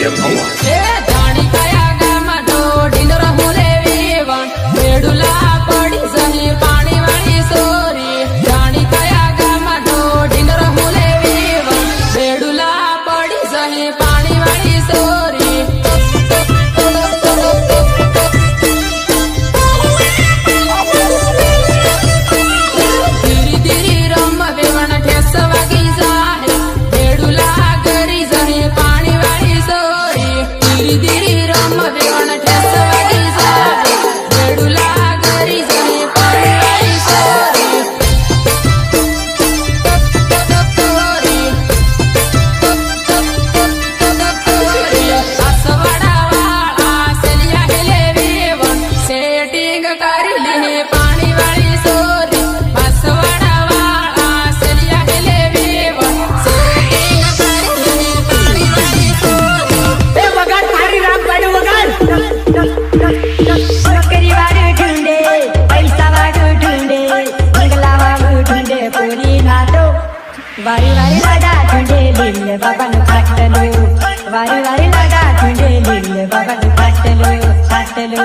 天蓬我 వారి వారి లడాకుండే లిల్లె బాబాను కట్టలు వారి వారి లడాకుండే లిల్లె బాబాను కట్టలు కట్టలు